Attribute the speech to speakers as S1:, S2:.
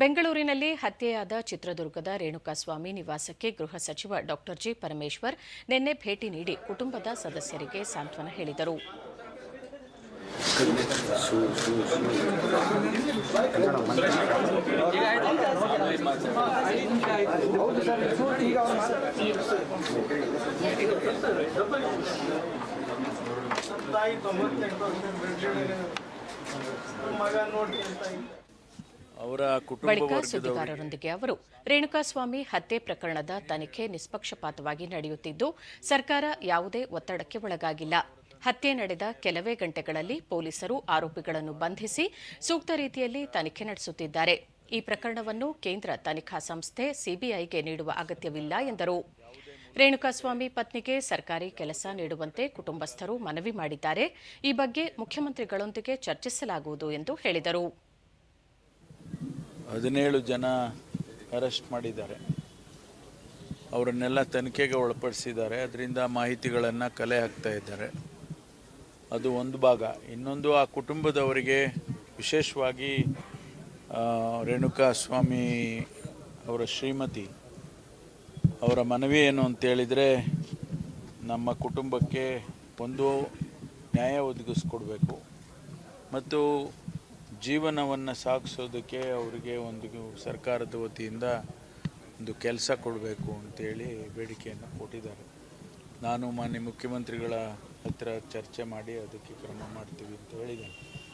S1: ಬೆಂಗಳೂರಿನಲ್ಲಿ ಹತ್ಯೆಯಾದ ಚಿತ್ರದುರ್ಗದ ರೇಣುಕಾಸ್ವಾಮಿ ನಿವಾಸಕ್ಕೆ ಗೃಹ ಸಚಿವ ಡಾ ಜಿ ಪರಮೇಶ್ವರ್ ನಿನ್ನೆ ಭೇಟಿ ನೀಡಿ ಕುಟುಂಬದ ಸದಸ್ಯರಿಗೆ ಸಾಂತ್ವನ ಹೇಳಿದರು.
S2: ಮಗ ನೋಡಿ
S1: ಬಳಿಕ ಸುದ್ದಿಗಾರರೊಂದಿಗೆ ಅವರು ರೇಣುಕಾಸ್ವಾಮಿ ಹತ್ಯೆ ಪ್ರಕರಣದ ತನಿಖೆ ನಿಷ್ಪಕ್ಷಪಾತವಾಗಿ ನಡೆಯುತ್ತಿದ್ದು ಸರ್ಕಾರ ಯಾವುದೇ ಒತ್ತಡಕ್ಕೆ ಒಳಗಾಗಿಲ್ಲ. ಹತ್ಯೆ ನಡೆದ ಕೆಲವೇ ಗಂಟೆಗಳಲ್ಲಿ ಪೊಲೀಸರು ಆರೋಪಿಗಳನ್ನು ಬಂಧಿಸಿ ಸೂಕ್ತ ರೀತಿಯಲ್ಲಿ ತನಿಖೆ ನಡೆಸುತ್ತಿದ್ದಾರೆ. ಈ ಪ್ರಕರಣವನ್ನು ಕೇಂದ್ರ ತನಿಖಾ ಸಂಸ್ಥೆ ಸಿಬಿಐಗೆ ನೀಡುವ ಅಗತ್ಯವಿಲ್ಲ ಎಂದರು. ರೇಣುಕಾಸ್ವಾಮಿ ಪತ್ನಿಗೆ ಸರ್ಕಾರಿ ಕೆಲಸ ನೀಡುವಂತೆ ಕುಟುಂಬಸ್ಥರು ಮನವಿ ಮಾಡಿದ್ದಾರೆ. ಈ ಬಗ್ಗೆ ಮುಖ್ಯಮಂತ್ರಿಗಳೊಂದಿಗೆ ಚರ್ಚಿಸಲಾಗುವುದು ಎಂದು ಹೇಳಿದರು.
S3: ಹದಿನೇಳು ಜನ ಅರೆಸ್ಟ್ ಮಾಡಿದ್ದಾರೆ. ಅವರನ್ನೆಲ್ಲ ತನಿಖೆಗೆ ಒಳಪಡಿಸಿದ್ದಾರೆ. ಅದರಿಂದ ಮಾಹಿತಿಗಳನ್ನು ಕಲೆ ಹಾಕ್ತಾ ಇದ್ದಾರೆ. ಅದು ಒಂದು ಭಾಗ. ಇನ್ನೊಂದು, ಆ ಕುಟುಂಬದವರಿಗೆ ವಿಶೇಷವಾಗಿ ರೇಣುಕಾ ಸ್ವಾಮಿ ಅವರ ಶ್ರೀಮತಿ, ಅವರ ಮನವಿ ಏನು ಅಂತೇಳಿದರೆ ನಮ್ಮ ಕುಟುಂಬಕ್ಕೆ ಒಂದು ನ್ಯಾಯ ಒದಗಿಸ್ಕೊಡ್ಬೇಕು. ಮತ್ತು ಜೀವನವನ್ನು ಸಾಗಿಸೋದಕ್ಕೆ ಅವರಿಗೆ ಒಂದು ಸರ್ಕಾರದ ವತಿಯಿಂದ ಒಂದು ಕೆಲಸ ಕೊಡಬೇಕು ಅಂತೇಳಿ ಬೇಡಿಕೆಯನ್ನು ಕೊಟ್ಟಿದ್ದಾರೆ. ನಾನು ಮಾನ್ಯ ಮುಖ್ಯಮಂತ್ರಿಗಳ ಹತ್ರ ಚರ್ಚೆ ಮಾಡಿ ಅದಕ್ಕೆ ಕ್ರಮ ಮಾಡ್ತೀವಿ ಅಂತ ಹೇಳಿದ್ದೇನೆ.